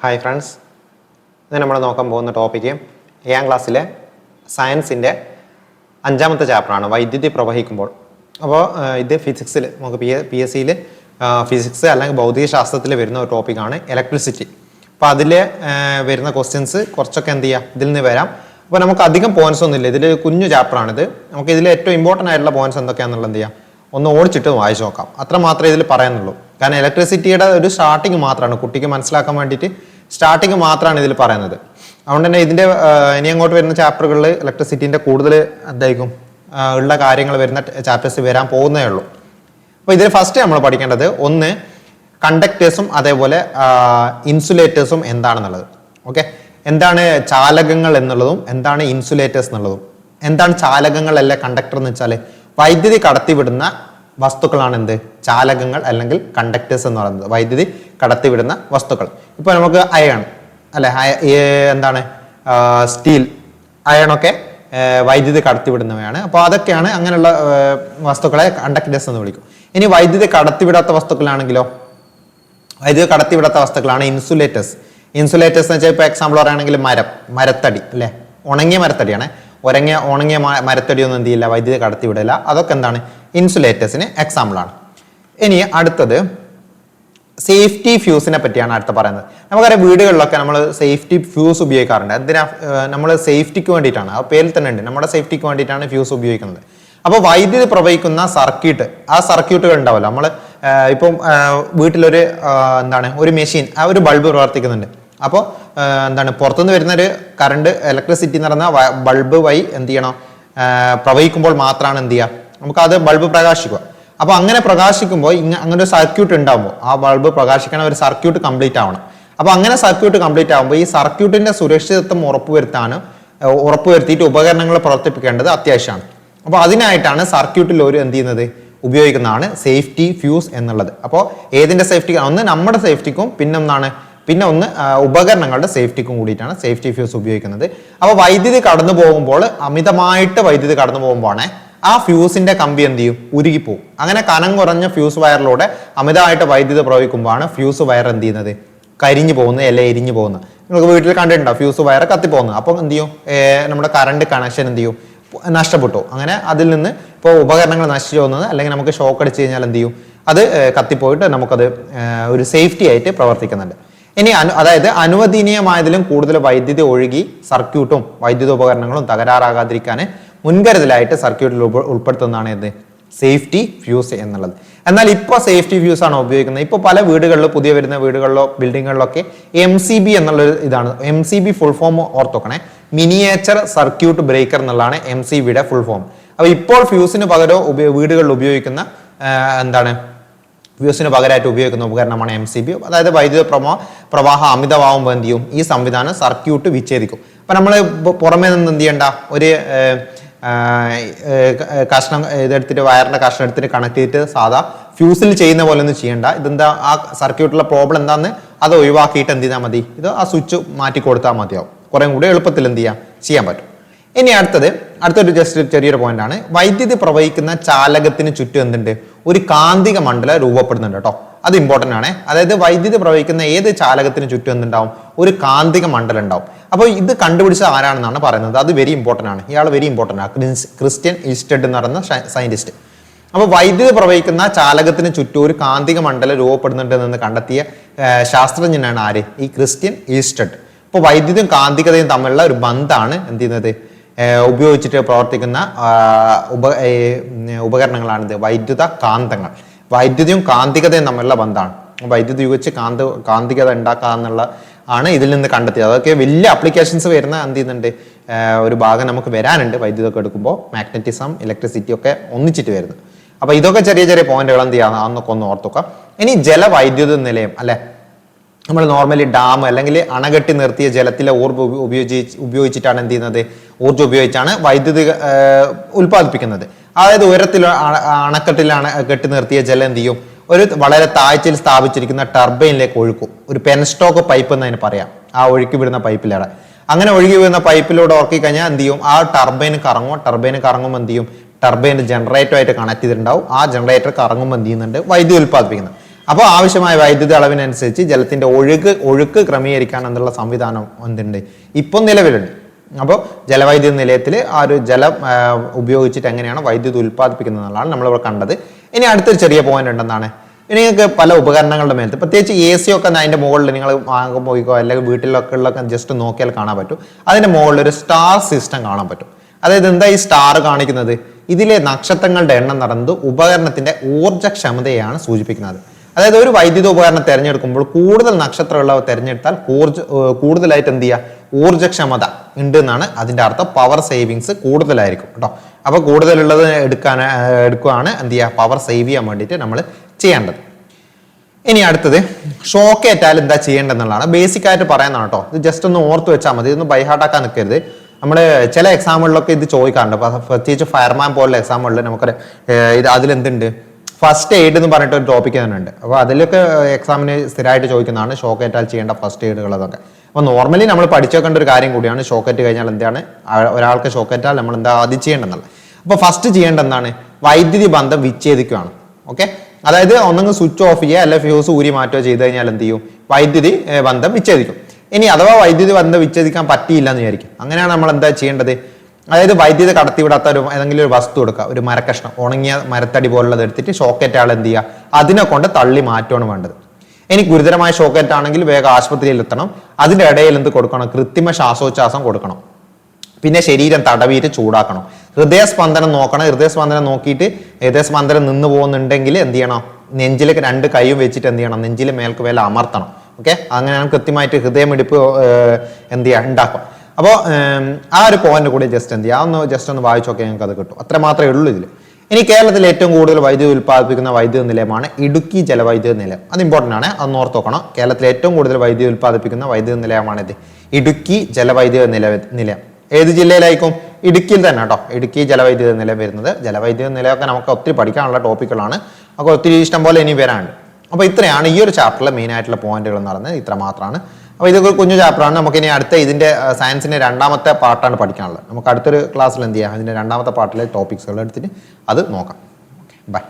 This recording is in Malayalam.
ഹായ് ഫ്രണ്ട്സ് ഇന്ന് നമ്മൾ നോക്കാൻ പോകുന്ന ടോപ്പിക്ക് ഏഴാം ക്ലാസ്സിലെ സയൻസിന്റെ അഞ്ചാമത്തെ ചാപ്റ്ററാണ് വൈദ്യുതി പ്രവഹിക്കുമ്പോൾ. അപ്പോൾ ഇത് ഫിസിക്സിൽ നമുക്ക് പി പി എസ് സിയിൽ ഫിസിക്സ് അല്ലെങ്കിൽ ഭൗതിക ശാസ്ത്രത്തിൽ വരുന്ന ഒരു ടോപ്പിക്കാണ് ഇലക്ട്രിസിറ്റി അപ്പോൾ അതിൽ വരുന്ന ക്വസ്റ്റ്യൻസ് കുറച്ചൊക്കെ എന്ത് ചെയ്യുക ഇതിൽ നിന്ന് വരാം. അപ്പോൾ നമുക്ക് അധികം പോയിൻസ് ഒന്നുമില്ല. ഇതിൽ കുഞ്ഞു ചാപ്റ്ററാണിത് നമുക്ക് ഇതിൽ ഏറ്റവും ഇമ്പോർട്ടന്റ് ആയിട്ടുള്ള പോയിൻസ് എന്തൊക്കെയാണെന്നുള്ളത് എന്ത് ചെയ്യാം? ഒന്ന് ഓടിച്ചിട്ട് വായിച്ചു നോക്കാം. അത്ര മാത്രമേ ഇതിൽ പറയുന്നുള്ളൂ കാരണം ഇലക്ട്രിസിറ്റിയുടെ ഒരു സ്റ്റാർട്ടിങ് മാത്രമാണ് കുട്ടിക്ക് മനസ്സിലാക്കാൻ വേണ്ടിയിട്ട് സ്റ്റാർട്ടിങ് മാത്രമാണ് ഇതിൽ പറയുന്നത്. അതുകൊണ്ട് തന്നെ ഇതിന്റെ ഇനി അങ്ങോട്ട് വരുന്ന ചാപ്റ്ററുകളിൽ ഇലക്ട്രിസിറ്റീന്റെ കൂടുതൽ എന്തായിരിക്കും? ഉള്ള കാര്യങ്ങൾ വരുന്ന ചാപ്റ്റേഴ്സ് വരാൻ പോകുന്നേ ഉള്ളൂ. അപ്പോൾ ഇതിൽ ഫസ്റ്റ് നമ്മൾ പഠിക്കേണ്ടത് ഒന്ന് കണ്ടക്ടേഴ്സും അതേപോലെ ഇൻസുലേറ്റേഴ്സും എന്താണെന്നുള്ളത്. ഓക്കെ എന്താണ് ചാലകങ്ങൾ എന്നുള്ളതും എന്താണ് ഇൻസുലേറ്റേഴ്സ് എന്നുള്ളതും. എന്താണ് ചാലകങ്ങൾ അല്ല കണ്ടക്ടർ എന്ന് വെച്ചാൽ വൈദ്യുതി കടത്തിവിടുന്ന വസ്തുക്കളാണ് എന്ത് ചാലകങ്ങൾ അല്ലെങ്കിൽ കണ്ടക്ടേഴ്സ് എന്ന് പറയുന്നത്. വൈദ്യുതി കടത്തിവിടുന്ന വസ്തുക്കൾ. ഇപ്പോൾ നമുക്ക് അയൺ അല്ലെ? എന്താണ്? സ്റ്റീൽ അയണൊക്കെ വൈദ്യുതി കടത്തിവിടുന്നവയാണ്. അപ്പോൾ അതൊക്കെയാണ് അങ്ങനെയുള്ള വസ്തുക്കളെ കണ്ടക്ടേഴ്സ് എന്ന് വിളിക്കും. ഇനി വൈദ്യുതി കടത്തിവിടാത്ത വസ്തുക്കളാണെങ്കിലോ? വൈദ്യുതി കടത്തിവിടാത്ത വസ്തുക്കളാണ് ഇൻസുലേറ്റേഴ്സ് ഇൻസുലേറ്റേഴ്സ് എന്ന് വെച്ചാൽ ഇപ്പോൾ എക്സാമ്പിൾ പറയുകയാണെങ്കിൽ മരം മരത്തടി അല്ലേ? ഉണങ്ങിയ മരത്തടിയാണ്. ഉറങ്ങിയ ഉണങ്ങിയ മരത്തടിയൊന്നും മരത്തടി എന്ത് ചെയ്യില്ല വൈദ്യുതി കടത്തിവിടില്ല അതൊക്കെ എന്താണ്? ഇൻസുലേറ്റേഴ്സിന് എക്സാമ്പിളാണ് ഇനി അടുത്തത് സേഫ്റ്റി ഫ്യൂസിനെ പറ്റിയാണ് അടുത്ത പറയുന്നത്. നമുക്കറിയാം വീടുകളിലൊക്കെ നമ്മൾ സേഫ്റ്റി ഫ്യൂസ് ഉപയോഗിക്കാറുണ്ട്. എന്തിനാ നമ്മൾ സേഫ്റ്റിക്ക് വേണ്ടിയിട്ടാണ്. ആ പേരിൽ തന്നെ ഉണ്ട്. നമ്മുടെ സേഫ്റ്റിക്ക് വേണ്ടിയിട്ടാണ് ഫ്യൂസ് ഉപയോഗിക്കുന്നത്. അപ്പോൾ വൈദ്യുതി പ്രവഹിക്കുന്ന സർക്യൂട്ട് ആ സർക്യൂട്ടുകൾ ഉണ്ടാവല്ലോ. നമ്മൾ ഇപ്പം വീട്ടിലൊരു എന്താണ് ഒരു മെഷീൻ ആ ഒരു ബൾബ് പ്രവർത്തിക്കുന്നുണ്ട്. അപ്പോൾ എന്താണ് പുറത്തുനിന്ന് വരുന്നൊരു കറണ്ട് ഇലക്ട്രിസിറ്റി എന്ന് പറയുന്ന ബൾബ് വഴി എന്ത് ചെയ്യണം? പ്രവഹിക്കുമ്പോൾ മാത്രമാണ് എന്ത് ചെയ്യുക? നമുക്ക് അത് ബൾബ് പ്രകാശിക്കുക. അപ്പൊ അങ്ങനെ പ്രകാശിക്കുമ്പോൾ ഇങ്ങ അങ്ങനെ ഒരു സർക്യൂട്ട് ഉണ്ടാകുമ്പോൾ ആ ബൾബ് പ്രകാശിക്കണ ഒരു സർക്യൂട്ട് കംപ്ലീറ്റ് ആവണം. അപ്പൊ അങ്ങനെ സർക്യൂട്ട് കംപ്ലീറ്റ് ആകുമ്പോൾ ഈ സർക്യൂട്ടിന്റെ സുരക്ഷിതത്വം ഉറപ്പുവരുത്താനും ഏർ ഉറപ്പുവരുത്തിയിട്ട് ഉപകരണങ്ങൾ പ്രവർത്തിപ്പിക്കേണ്ടത് അത്യാവശ്യമാണ്. അപ്പോൾ അതിനായിട്ടാണ് സർക്യൂട്ടിൽ ഒരു എന്ത് ചെയ്യുന്നത്? ഉപയോഗിക്കുന്നതാണ് സേഫ്റ്റി ഫ്യൂസ് എന്നുള്ളത്. അപ്പോൾ ഏതിന്റെ സേഫ്റ്റി ഒന്ന് നമ്മുടെ സേഫ്റ്റിക്കും പിന്നെ ഒന്നാണ് പിന്നെ ഒന്ന് ഉപകരണങ്ങളുടെ സേഫ്റ്റിക്കും കൂടിയിട്ടാണ് സേഫ്റ്റി ഫ്യൂസ് ഉപയോഗിക്കുന്നത്. അപ്പോൾ വൈദ്യുതി കടന്നു പോകുമ്പോൾ അമിതമായിട്ട് വൈദ്യുതി കടന്നു പോകുമ്പോഴാണ് ആ ഫ്യൂസിന്റെ കമ്പി എന്ത് ചെയ്യും? ഉരുകിപ്പോവും. അങ്ങനെ കനം കുറഞ്ഞ ഫ്യൂസ് വയറിലൂടെ അമിതമായിട്ട് വൈദ്യുതി പ്രവഹിക്കുമ്പോഴാണ് ഫ്യൂസ് വയർ എന്ത് ചെയ്യുന്നത്? കരിഞ്ഞു പോകുന്നത് അല്ലെ എരിഞ്ഞു പോകുന്നത്. നിങ്ങൾക്ക് വീട്ടിൽ കണ്ടിട്ടുണ്ടോ ഫ്യൂസ് വയർ കത്തിപ്പോകുന്നത്? അപ്പോൾ എന്ത് ചെയ്യും? നമ്മുടെ കറണ്ട് കണക്ഷൻ എന്ത് ചെയ്യും? നഷ്ടപ്പെട്ടു. അങ്ങനെ അതിൽ നിന്ന് ഇപ്പോൾ ഉപകരണങ്ങൾ നശിച്ചു പോകുന്നത് അല്ലെങ്കിൽ നമുക്ക് ഷോക്ക് അടിച്ചു കഴിഞ്ഞാൽ എന്ത് ചെയ്യും? അത് കത്തിപ്പോയിട്ട് നമുക്കത് ഒരു സേഫ്റ്റി ആയിട്ട് പ്രവർത്തിക്കുന്നുണ്ട്. ഇനി അനു അതായത് അനുവദനീയമായതിലും കൂടുതൽ വൈദ്യുതി ഒഴുകി സർക്യൂട്ടും വൈദ്യുത ഉപകരണങ്ങളും തകരാറാകാതിരിക്കാൻ മുൻകരുതലായിട്ട് സർക്യൂട്ടിൽ ഉൾപ്പെ- ഉൾപ്പെടുത്തുന്നതാണ് എന്ത് സേഫ്റ്റി ഫ്യൂസ് എന്നുള്ളത്. എന്നാൽ ഇപ്പോൾ സേഫ്റ്റി ഫ്യൂസ് ആണ് ഉപയോഗിക്കുന്നത്. ഇപ്പോൾ പല വീടുകളിലും പുതിയ വരുന്ന വീടുകളിലോ ബിൽഡിങ്ങുകളിലൊക്കെ എം സി ബി എന്നുള്ള ഇതാണ്. M C B full form ഓർത്തോക്കണേ. Miniature circuit breaker എന്നുള്ളതാണ് എം സി ബിയുടെ ഫുൾ ഫോം അപ്പോൾ ഇപ്പോൾ ഫ്യൂസിന് പകരം ഉപയോ- വീടുകളിൽ ഉപയോഗിക്കുന്ന എന്താണ്? ഫ്യൂസിന് പകരമായിട്ട് ഉപയോഗിക്കുന്ന ഉപകരണമാണ് എം സി ബി അതായത് വൈദ്യുത പ്രമോ പ്രവാഹം അമിതമാവുമ്പോൾ എന്ത് ചെയ്യും ഈ സംവിധാനം സർക്യൂട്ട് വിച്ഛേദിക്കും. അപ്പം നമ്മൾ പുറമേ നിന്ന് എന്ത് ചെയ്യണ്ട? ഒരു കഷ്ണം ഇതെടുത്തിട്ട് വയറിന്റെ കഷ്ണം എടുത്തിട്ട് കണക്ട് ചെയ്തിട്ട് സാധാ ഫ്യൂസിൽ ചെയ്യുന്ന പോലെ ഒന്നും ചെയ്യണ്ട. ഇതെന്താ ആ സർക്യൂട്ടിലെ പ്രോബ്ലം എന്താന്ന് അത് ഒഴിവാക്കിയിട്ട് എന്ത് ചെയ്താൽ മതി. ഇത് ആ സ്വിച്ച് മാറ്റി കൊടുത്താൽ മതിയാവും. കുറേ കൂടി എളുപ്പത്തിൽ എന്ത് ചെയ്യാം? ചെയ്യാൻ പറ്റും. ഇനി അടുത്തത് അടുത്തൊരു ജസ്റ്റ് ചെറിയൊരു പോയിന്റ് ആണ്. വൈദ്യുതി പ്രവഹിക്കുന്ന ചാലകത്തിന് ചുറ്റും എന്തുണ്ട്? ഒരു കാന്തിക മണ്ഡലം രൂപപ്പെടുന്നുണ്ട് കേട്ടോ അത് ഇമ്പോർട്ടന്റ് ആണ്. അതായത് വൈദ്യുതി പ്രവഹിക്കുന്ന ഏത് ചാലകത്തിന് ചുറ്റും എന്തുണ്ടാവും? ഒരു കാന്തിക മണ്ഡലം ഉണ്ടാവും. അപ്പോൾ ഇത് കണ്ടുപിടിച്ച ആരാണെന്നാണ് പറയുന്നത്? അത് വെരി ഇമ്പോർട്ടന്റ് ആണ്. ഇയാൾ വെരി ഇമ്പോർട്ടന്റ് ആണ് ക്രിസ്- ക്രിസ്ത്യൻ ഈസ്റ്റഡ് എന്ന് പറയുന്ന സയന്റിസ്റ്റ്. അപ്പോൾ വൈദ്യുതി പ്രവഹിക്കുന്ന ചാലകത്തിന് ചുറ്റും ഒരു കാന്തിക മണ്ഡലം രൂപപ്പെടുന്നുണ്ടെന്ന് കണ്ടെത്തിയ ശാസ്ത്രജ്ഞനാണ് ആര്? ഈ ക്രിസ്ത്യൻ ഈസ്റ്റഡ്. അപ്പോൾ വൈദ്യുതിയും കാന്തികതയും തമ്മിലുള്ള ഒരു ബന്ധമാണ് എന്ത് ചെയ്യുന്നത്? ഉപയോഗിച്ചിട്ട് പ്രവർത്തിക്കുന്ന ഉപ ഉപകരണങ്ങളാണിത്. വൈദ്യുത കാന്തങ്ങൾ. വൈദ്യുതിയും കാന്തികതയും തമ്മിലുള്ള ബന്ധമാണ്. വൈദ്യുതി ഉപയോഗിച്ച് കാന്ത കാന്തികത ഉണ്ടാക്കുക എന്നുള്ള ആണ് ഇതിൽ നിന്ന് കണ്ടെത്തിയത്. അതൊക്കെ വലിയ അപ്ലിക്കേഷൻസ് വരുന്ന എന്ത് ചെയ്യുന്നുണ്ട്? ഒരു ഭാഗം നമുക്ക് വരാനുണ്ട്. വൈദ്യുതൊക്കെ എടുക്കുമ്പോൾ മാഗ്നറ്റിസം ഇലക്ട്രിസിറ്റി ഒക്കെ ഒന്നിച്ചിട്ട് വരുന്നു. അപ്പൊ ഇതൊക്കെ ചെറിയ ചെറിയ പോയിന്റുകൾ എന്ത് ചെയ്യാം അന്നൊക്കെ ഒന്ന് ഓർത്തുക ഇനി ജലവൈദ്യുത നിലയം അല്ലെ? നമ്മൾ നോർമലി ഡാം അല്ലെങ്കിൽ അണകെട്ടി നിർത്തിയ ജലത്തിലെ ഊർജം ഉപയോഗിച്ച് ഉപയോഗിച്ചിട്ടാണ് എന്ത് ചെയ്യുന്നത്? ഊർജം ഉപയോഗിച്ചാണ് വൈദ്യുതി ഉൽപ്പാദിപ്പിക്കുന്നത്. അതായത് ഉയരത്തിൽ അണക്കെട്ടിലാണ് കെട്ടി നിർത്തിയ ജലം എന്ത് ചെയ്യും? ഒരു വളരെ താഴ്ചയിൽ സ്ഥാപിച്ചിരിക്കുന്ന ടർബൈനിലേക്ക് ഒഴുക്കും. ഒരു പെൻസ്റ്റോക്ക് പൈപ്പ് എന്ന് അതിന് പറയാം. ആ ഒഴുക്കി വിടുന്ന പൈപ്പിലൂടെ അങ്ങനെ ഒഴുകി വീഴുന്ന പൈപ്പിലൂടെ ഉറക്കി കഴിഞ്ഞാൽ എന്ത് ചെയ്യും? ആ ടർബൈൻ കറങ്ങും. ടർബൈൻ കറങ്ങുമ്പോൾ എന്ത് ചെയ്യും? ടർബൈൻ ജനറേറ്ററുമായിട്ട് കണക്ട് ചെയ്തിട്ടുണ്ടാവും. ആ ജനറേറ്റർ കറങ്ങുമ്പോൾ എന്ത് ചെയ്യുന്നുണ്ട്? വൈദ്യുതി ഉൽപ്പാദിപ്പിക്കുന്നത് അപ്പോൾ ആവശ്യമായ വൈദ്യുതി അളവിനനുസരിച്ച് ജലത്തിന്റെ ഒഴുക്ക് ഒഴുക്ക് ക്രമീകരിക്കാൻ എന്നുള്ള സംവിധാനം എന്തുണ്ട്? ഇപ്പം നിലവിലുണ്ട്. അപ്പോൾ ജലവൈദ്യുതി നിലയത്തിൽ ആ ഒരു ജലം ഉപയോഗിച്ചിട്ട് എങ്ങനെയാണ് വൈദ്യുതി ഉൽപ്പാദിപ്പിക്കുന്നത് എന്നുള്ളതാണ് നമ്മളിവിടെ കണ്ടത്. ഇനി അടുത്തൊരു ചെറിയ പോയിന്റ് ഉണ്ടെന്നാണ്. നിങ്ങൾക്ക് പല ഉപകരണങ്ങളുടെ മേലത്ത് പ്രത്യേകിച്ച് എ സി ഒക്കെ അതിന്റെ മുകളിൽ നിങ്ങൾ വാങ്ങുമ്പോൾ പോയിക്കോ അല്ലെങ്കിൽ വീട്ടിലൊക്കെ ഉള്ളൊക്കെ ജസ്റ്റ് നോക്കിയാൽ കാണാൻ പറ്റും. അതിന്റെ മുകളിൽ ഒരു സ്റ്റാർ സിസ്റ്റം കാണാൻ പറ്റും. അതായത് എന്താ ഈ സ്റ്റാർ കാണിക്കുന്നത്? ഇതിലെ നക്ഷത്രങ്ങളുടെ എണ്ണം നടന്നത് ഉപകരണത്തിന്റെ ഊർജക്ഷമതയാണ് സൂചിപ്പിക്കുന്നത്. അതായത് ഒരു വൈദ്യുത ഉപകരണം തിരഞ്ഞെടുക്കുമ്പോൾ കൂടുതൽ നക്ഷത്രമുള്ളവ തിരഞ്ഞെടുത്താൽ ഊർജ കൂടുതലായിട്ട് എന്ത് ചെയ്യുക? ഊർജക്ഷമത ഉണ്ട് എന്നാണ് അതിന്റെ അർത്ഥം. പവർ സേവിങ്സ് കൂടുതലായിരിക്കും കേട്ടോ. അപ്പോൾ കൂടുതലുള്ളത് എടുക്കാൻ എടുക്കുകയാണ് എന്ത് ചെയ്യുക? പവർ സേവ് ചെയ്യാൻ വേണ്ടിയിട്ട് നമ്മൾ ചെയ്യേണ്ടത്. ഇനി അടുത്തത് ഷോക്ക് ഏറ്റാൽ എന്താ ചെയ്യേണ്ടതെന്നുള്ളതാണ്. ബേസിക് ആയിട്ട് പറയുന്നതാണ് കേട്ടോ. ഇത് ജസ്റ്റ് ഒന്ന് ഓർത്ത് വെച്ചാൽ മതി. ഇതൊന്ന് ബൈഹാർട്ടാക്കാൻ നിൽക്കരുത്. നമ്മൾ ചില എക്സാമുകളിലൊക്കെ ഇത് ചോദിക്കാറുണ്ട്. പ്രത്യേകിച്ച് ഫയർമാൻ പോലുള്ള എക്സാമുകളിൽ നമുക്കൊരു ഇത് അതിലെന്തുണ്ട്? ഫസ്റ്റ് എയ്ഡ് എന്ന് പറഞ്ഞിട്ട് ഒരു ടോപ്പിക് തന്നെ ഉണ്ട്. അപ്പോൾ അതിലൊക്കെ എക്സാമിന് സ്ഥിരമായിട്ട് ചോദിക്കുന്നതാണ്. ഷോക്ക് ഏറ്റാൽ ചെയ്യേണ്ട ഫസ്റ്റ് എയ്ഡുകൾ അതൊക്കെ അപ്പോൾ നോർമലി നമ്മൾ പഠിച്ചേക്കേണ്ട ഒരു കാര്യം കൂടിയാണ് ഷോക്കറ്റ് കഴിഞ്ഞാൽ എന്താണ്? ഒരാൾക്ക് ഷോക്കറ്റാൽ നമ്മൾ എന്താ ആദ്യം ചെയ്യേണ്ടതെന്നല്ല അപ്പോൾ ഫസ്റ്റ് ചെയ്യേണ്ട എന്താണ്? വൈദ്യുതി ബന്ധം വിച്ഛേദിക്കുകയാണ്. ഓക്കെ അതായത് ഒന്നെങ്കിൽ സ്വിച്ച് ഓഫ് ചെയ്യുക അല്ലെ ഫ്യൂസ് ഊരി മാറ്റുകയോ ചെയ്ത് കഴിഞ്ഞാൽ എന്ത് ചെയ്യും? വൈദ്യുതി ബന്ധം വിച്ഛേദിക്കും. ഇനി അഥവാ വൈദ്യുതി ബന്ധം വിച്ഛേദിക്കാൻ പറ്റിയില്ല എന്ന് വിചാരിക്കും. അങ്ങനെയാണ് നമ്മൾ എന്താ ചെയ്യേണ്ടത്? അതായത് വൈദ്യുതി കടത്തിവിടാത്ത ഒരു ഏതെങ്കിലും ഒരു വസ്തു എടുക്കുക ഒരു മരക്കഷ്ണം ഉണങ്ങിയ മരത്തടി പോലുള്ളത് എടുത്തിട്ട് ഷോക്കറ്റ് ആൾ എന്ത് ചെയ്യുക? അതിനെ കൊണ്ട് തള്ളി മാറ്റുകയാണ് വേണ്ടത്. ഇനി ഗുരുതരമായ ഷോക്കേറ്റ് ആണെങ്കിൽ വേഗം ആശുപത്രിയിൽ എത്തണം. അതിന്റെ ഇടയിൽ എന്ത് കൊടുക്കണം? കൃത്രിമ ശ്വാസോച്ഛ്വാസം കൊടുക്കണം. പിന്നെ ശരീരം തടവീറ്റ് ചൂടാക്കണം. ഹൃദയസ്പന്ദനം നോക്കണം. ഹൃദയസ്പന്ദനം നോക്കിയിട്ട് ഹൃദയസ്പന്ദനം നിന്ന് പോകുന്നുണ്ടെങ്കിൽ എന്ത് ചെയ്യണം? നെഞ്ചിലേക്ക് രണ്ട് കൈയും വെച്ചിട്ട് എന്ത് ചെയ്യണം? നെഞ്ചിലെ മേൽക്ക് വേല അമർത്തണം. ഓക്കെ? അങ്ങനെയാണ് കൃത്യമായിട്ട് ഹൃദയമിടിപ്പ് എന്ത് ചെയ്യുക ഉണ്ടാക്കും അപ്പോൾ ആ ഒരു പോയിന്റ് കൂടി ജസ്റ്റ് എന്ത് ചെയ്യുക ഒന്ന് ജസ്റ്റ് ഒന്ന് വായിച്ചു നോക്കിയാൽ ഞങ്ങൾക്ക് അത് കിട്ടും. അത്രമാത്രമേ ഉള്ളൂ ഇതിൽ ഇനി കേരളത്തിൽ ഏറ്റവും കൂടുതൽ വൈദ്യുതി ഉൽപ്പാദിപ്പിക്കുന്ന വൈദ്യുത നിലയമാണ് ഇടുക്കി ജലവൈദ്യുത നിലയം. അത് ഇമ്പോർട്ടന്റ് ആണ്. അത് ഓർത്തോക്കണം കേരളത്തിൽ ഏറ്റവും കൂടുതൽ വൈദ്യുതി ഉൽപ്പാദിപ്പിക്കുന്ന വൈദ്യുത നിലയമാണിത് ഇടുക്കി ജലവൈദ്യുത നില നിലയം. ഏത് ജില്ലയിലായിരിക്കും? ഇടുക്കിയിൽ തന്നെ കേട്ടോ. ഇടുക്കി ജലവൈദ്യുത നിലയം വരുന്നത്. ജലവൈദ്യുത നിലയമൊക്കെ നമുക്ക് ഒത്തിരി പഠിക്കാനുള്ള ടോപ്പിക്കുകളാണ്. അപ്പോൾ ഒത്തിരി ഇഷ്ടം പോലെ ഇനി വരാനുണ്ട്. അപ്പോൾ ഇത്രയാണ് ഈ ഒരു ചാപ്റ്ററിലെ മെയിൻ ആയിട്ടുള്ള പോയിന്റുകൾ എന്ന് പറയുന്നത്. ഇത്ര മാത്രമാണ്. അപ്പോൾ ഇതൊക്കെ കുഞ്ഞു ചാപ്റ്ററാണ് നമുക്കിനി അടുത്ത ഇതിന്റെ സയൻസിന്റെ രണ്ടാമത്തെ പാർട്ടാണ് പഠിക്കാനുള്ളത്. നമുക്ക് അടുത്തൊരു ക്ലാസ്സിൽ എന്ത് ചെയ്യാം? അതിന്റെ രണ്ടാമത്തെ പാർട്ടിലെ ടോപ്പിക്സുകൾ എടുത്തിട്ട് അത് നോക്കാം. Okay bye